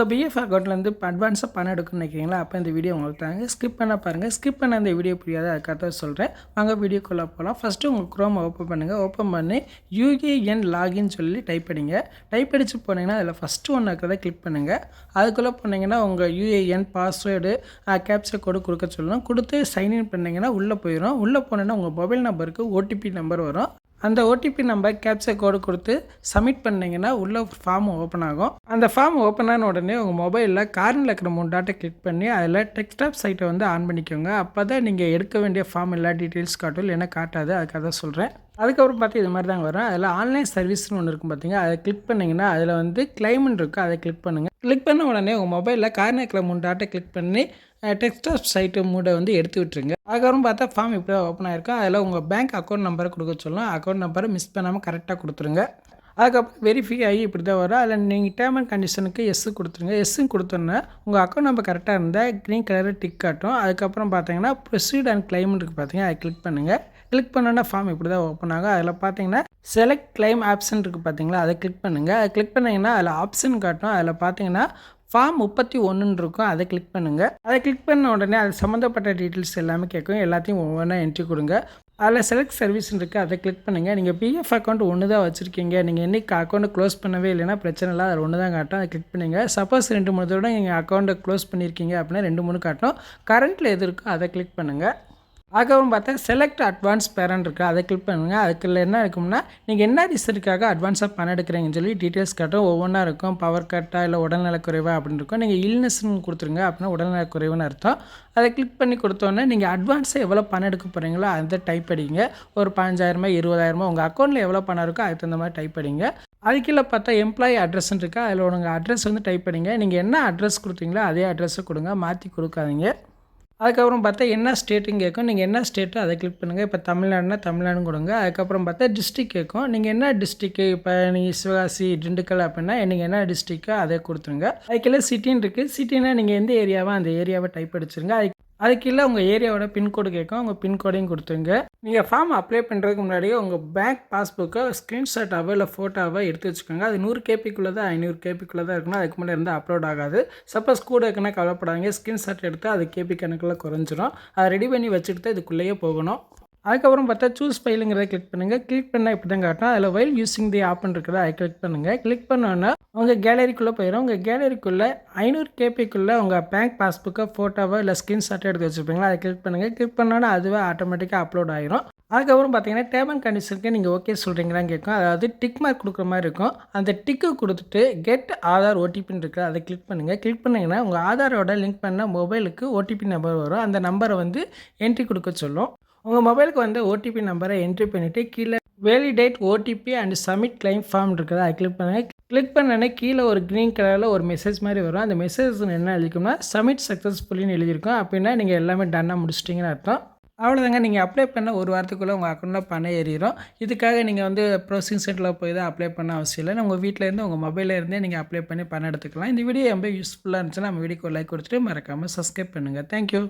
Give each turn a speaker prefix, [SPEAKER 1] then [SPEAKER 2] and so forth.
[SPEAKER 1] உங்கள் பிஎஃப் அக்கௌண்ட்லேருந்து இப்போ அட்வான்ஸாக பணம் எடுக்கணும்னு நினைக்கிறீங்களா? அப்போ இந்த வீடியோ உங்களுக்கு தாங்க ஸ்கிப் பண்ண பாருங்கள் ஸ்கிப் பண்ண அந்த வீடியோ புரியாது? அதுக்காக சொல்கிறேன் வாங்க வீடியோக்குள்ளே போகலாம் ஃபஸ்ட்டு உங்கள் குரோம் ஓப்பன் பண்ணுங்கள் ஓப்பன் பண்ணி யூஏஎன் லாகின் சொல்லி டைப் பண்ணிங்க டைப் அடித்து போனீங்கன்னா அதில் ஃபஸ்ட்டு ஒன்று இருக்கிறத கிளிக் பண்ணுங்கள் அதுக்குள்ளே போனீங்கன்னா உங்கள் யூஏஎன் பாஸ்வேர்டு கேப்சர் கோடு கொடுக்க சொல்லணும். கொடுத்து சைன்இன் பண்ணிங்கன்னா உள்ளே போயிடும் உள்ளே போனீங்கன்னா உங்கள் மொபைல் நம்பருக்கு ஓடிபி நம்பர் வரும். அந்த ஓடிபி நம்பர் கேப்சர் கோடு கொடுத்து சப்மிட் பண்ணிங்கன்னா உள்ள ஃபார்ம் ஓப்பன் ஆகும். அந்த ஃபார்ம் ஓப்பன் ஆன உடனே உங்கள் மொபைலில் கார்னில் இருக்கிற மூணு டாட்டை கிளிக் பண்ணி அதில் டெக்ஸ்டாப் சைட்டை வந்து ஆன் பண்ணிக்கோங்க. அப்போ தான் நீங்கள் எடுக்க வேண்டிய ஃபார்ம் எல்லா டீட்டெயில்ஸ் காட்டும் இல்லைன்னா காட்டாது. அதுக்காக தான் சொல்கிறேன் அதுக்கப்புறம் பார்த்து இது மாதிரி தாங்க வரும். அதில் ஆன்லைன் சர்வீஸ்னு ஒன்று இருக்கும் பார்த்தீங்க அதை கிளிக் பண்ணிங்கன்னா அதில் வந்து கிளைம்னு இருக்குது அதை கிளிக் பண்ணுங்கள் கிளிக் பண்ண உடனே உங்கள் மொபைலில் கார்னில் மூணு டாட்டை கிளிக் பண்ணி டெக்ஸ்டாப் சைட்டு மூடை வந்து எடுத்து விட்டுருங்க. அதுக்கப்புறம் பார்த்தா ஃபார்ம் இப்படி தான் ஓப்பன் ஆகிருக்கும் அதில் உங்கள் பேங்க் அக்கௌண்ட் நம்பரை கொடுக்க சொல்லலாம் அக்கௌண்ட் நம்பரை மிஸ் பண்ணாமல் கரெக்டாக கொடுத்துருங்க. அதுக்கப்புறம் வெரிஃபை ஆகி இப்படி தான் வரும். அதில் நீங்கள் டேர்ம் அண்ட் கண்டிஷனுக்கு எஸ்ஸு கொடுத்துருங்க. எஸ்ஸுன்னு கொடுத்தோன்னே உங்கள் அக்கௌண்ட் நம்பர் கரெக்டாக இருந்தால் க்ரீன் கலரில் டிக் காட்டும். அதுக்கப்புறம் பார்த்தீங்கன்னா ப்ரொசீட் அண்ட் கிளைம் இருக்குது அதை கிளிக் பண்ணுங்கள் கிளிக் பண்ணோன்னா ஃபார்ம் இப்படி தான் ஓப்பன் ஆகும். அதில் பார்த்தீங்கன்னா செலக்ட் கிளைம் ஆப்ஷன் இருக்குது பார்த்தீங்களா அதை கிளிக் பண்ணுங்கள் அதை கிளிக் பண்ணிங்கன்னா அதில் ஆப்ஷன் காட்டும். அதில் பார்த்தீங்கன்னா ஃபார்ம் முப்பத்தி ஒன்றுன்னு இருக்கும். அதை கிளிக் பண்ணுங்கள் அதை கிளிக் பண்ண உடனே அது சம்மந்தப்பட்ட டீட்டெயில்ஸ் எல்லாமே கேட்கும். எல்லாத்தையும் ஒவ்வொன்றா என்ட்ரி கொடுங்க. அதில் செலக்ட் சர்வீஸ் இருக்குது அதை கிளிக் பண்ணுங்கள் நீங்கள் பிஎஃப் அக்கௌண்ட் ஒன்று தான் வச்சுருக்கீங்க. நீங்கள் என்றைக்கு அக்கௌண்ட்டை க்ளோஸ் பண்ணவே இல்லைன்னா பிரச்சனை இல்லை. அதில் ஒன்று தான் காட்டும். அதை கிளிக் பண்ணுங்கள் சப்போஸ் ரெண்டு மூணு தடவை நீங்கள் அக்கௌண்ட்டை க்ளோஸ் பண்ணியிருக்கீங்க அப்படின்னா ரெண்டு மூணு காட்டும். கரண்ட்டில் எது இருக்கோ அதை கிளிக் பண்ணுங்கள் அதுக்கப்புறம் பார்த்தா செலக்ட் அட்வான்ஸ் பேரண்ட் இருக்குது அதை கிளிக் பண்ணுங்கள் அதுக்குள்ள என்ன இருக்கும்னா நீங்கள் என்ன ரிசல்ட்டுக்காக அட்வான்ஸாக பணம் எடுக்கிறீங்கன்னு சொல்லி டீட்டெயில்ஸ் காட்டும். ஒவ்வொன்றா இருக்கும். பவர் கட்டா இல்லை உடல்நலக்குறைவா அப்படின்னு இருக்கும். நீங்கள் இல்னஸ்ன்னு கொடுத்துருங்க அப்படின்னா உடல்நலக்குறைவுன்னு அர்த்தம். அதை கிளிக் பண்ணி கொடுத்தோன்னே நீங்கள் அட்வான்ஸாக எவ்வளோ பணம் எடுக்க போகிறீங்களோ அந்த டைப் அடிங்க. ஒரு பதினஞ்சாயிரமா இருபதாயிரமா உங்கள் அக்கௌண்ட்டில் எவ்வளோ பணம் இருக்கோ அதுக்கு தகுந்த மாதிரி டைப் அடிங்க. அதுக்குள்ள பார்த்தா எம்ப்ளாயி அட்ரஸ்ன்னு இருக்கா? அதில் உங்கள் அட்ரஸ் வந்து டைப் பண்ணிங்க நீங்கள் என்ன அட்ரஸ் கொடுத்தீங்களோ அதே அட்ரஸை கொடுங்க. மாற்றி கொடுக்காதீங்க. அதுக்கப்புறம் பார்த்தா என்ன ஸ்டேட்டுன்னு கேட்கும். நீங்கள் என்ன ஸ்டேட்டோ அதை கிளிக் பண்ணுங்கள் இப்போ தமிழ்நாடுனா தமிழ்நாடுன்னு கொடுங்க. அதுக்கப்புறம் பார்த்தா டிஸ்ட்ரிக் கேட்கும். நீங்கள் என்ன டிஸ்ட்ரிக்கு இப்போ நீங்கள் சிவகாசி திண்டுக்கல் அப்படின்னா நீங்கள் என்ன டிஸ்ட்ரிக்கோ அதை கொடுத்துருங்க. அதுக்கெல்லாம் சிட்டின்னு இருக்குது சிட்டினா நீங்கள் எந்த ஏரியாவோ அந்த ஏரியாவை டைப் அடிச்சிருங்க. அது அதுக்குள்ள உங்கள் ஏரியாவோட பின்கோடு கேட்கும். உங்கள் பின்கோடையும் கொடுத்துருங்க. நீங்கள் ஃபார்ம் அப்ளை பண்ணுறதுக்கு முன்னாடியே உங்கள் பேங்க் பாஸ்புக்கை ஸ்க்ரீன்ஷாட்டாவோ இல்லை ஃபோட்டோவோ எடுத்து வச்சுக்கோங்க. அது நூறு கேபிக்குள்ளே தான் ஐநூறு கேபிக்குள்ளே தான் இருக்கணும் அதுக்கு முன்னாடி இருந்தால் அப்லோட் ஆகாது. சப்போஸ் கூட இருக்குன்னா கவலைப்படாதீங்க. ஸ்க்ரீன்ஷாட் எடுத்து அது கேபி கணக்கில் குறைஞ்சிரும். அதை ரெடி பண்ணி வச்சுட்டு தான் இதுக்குள்ளேயே போகணும். அதுக்கப்புறம் பார்த்தா சூஸ் ஃபைலுங்கிறத கிளிக் பண்ணுங்கள் கிளிக் பண்ணால் இப்படி தான் காட்டும். அதில் வைல் யூஸிங் தி ஆப்னு இருக்கிறத அதை கிளிக் பண்ணுங்கள் கிளிக் பண்ணோன்னா உங்கள் கேலரிக்குள்ளே போயிடும் உங்கள் கேலரிக்குள்ளே ஐநூறு கேபிக்குள்ளே உங்கள் பேங்க் பாஸ்புக்கை ஃபோட்டோவோ இல்லை ஸ்க்ரீன்ஷாட்டோ எடுத்து வச்சுருப்பீங்களா? அதை கிளிக் பண்ணுங்கள் கிளிக் பண்ணோன்னா அதுவே ஆட்டோமேட்டிக்காக அப்லோட் ஆயிரும். அதுக்கப்புறம் பார்த்தீங்கன்னா டேர்ம் அண்ட் கண்டிஷனுக்கு நீங்கள் ஓகே சொல்கிறீங்களான்னு கேட்கும். அதாவது டிக் மார்க் கொடுக்குற மாதிரி இருக்கும். அந்த டிக்கு கொடுத்துட்டு கெட் ஆதார் ஓடிபின்னு இருக்குது அதை கிளிக் பண்ணுங்கள் கிளிக் பண்ணிங்கன்னா உங்கள் ஆதாரோட லிங்க் பண்ண மொபைலுக்கு ஓடிபி நம்பர் வரும். அந்த நம்பரை வந்து என்ட்ரி கொடுக்க சொல்லும். உங்கள் மொபைலுக்கு வந்து ஓடிபி நம்பரை என்ட்ரி பண்ணிவிட்டு கீழே validate OTP and submit claim form இருக்கிறத அதை கிளிக் பண்ணுங்கள் கிளிக் பண்ணோன்னே கீழே ஒரு க்ரீன் கலரில் ஒரு மெசேஜ் மாதிரி வரும். அந்த மெசேஜ் என்ன எழுதிக்கும்னா சப்மிட் சக்ஸஸ்ஃபுல்லின்னு எழுதியிருக்கோம். அப்படின்னா நீங்கள் எல்லாமே டன்னாக முடிச்சிட்டிங்கன்னு அர்த்தம். அவ்வளோதாங்க நீங்கள் அப்ளை பண்ண ஒரு வாரத்துக்குள்ளே உங்கள் அக்கௌண்ட்டில் பணம் ஏறிடும் இதுக்காக நீங்கள் வந்து ப்ரோசிங் சென்டரில் போய் தான் அப்ளை பண்ண அவசியம் இல்லை. உங்கள் வீட்டிலேருந்து உங்கள் மொபைலில் இருந்தே நீங்கள் அப்ளை பண்ணி பணம் எடுத்துக்கலாம். இந்த வீடியோ ரொம்ப யூஸ்ஃபுல்லாக இருந்துச்சுன்னா நம்ம வீடியோக்கு லைக் கொடுத்துட்டு மறக்காமல் சப்ஸ்கிரைப் பண்ணுங்கள் தேங்க்யூ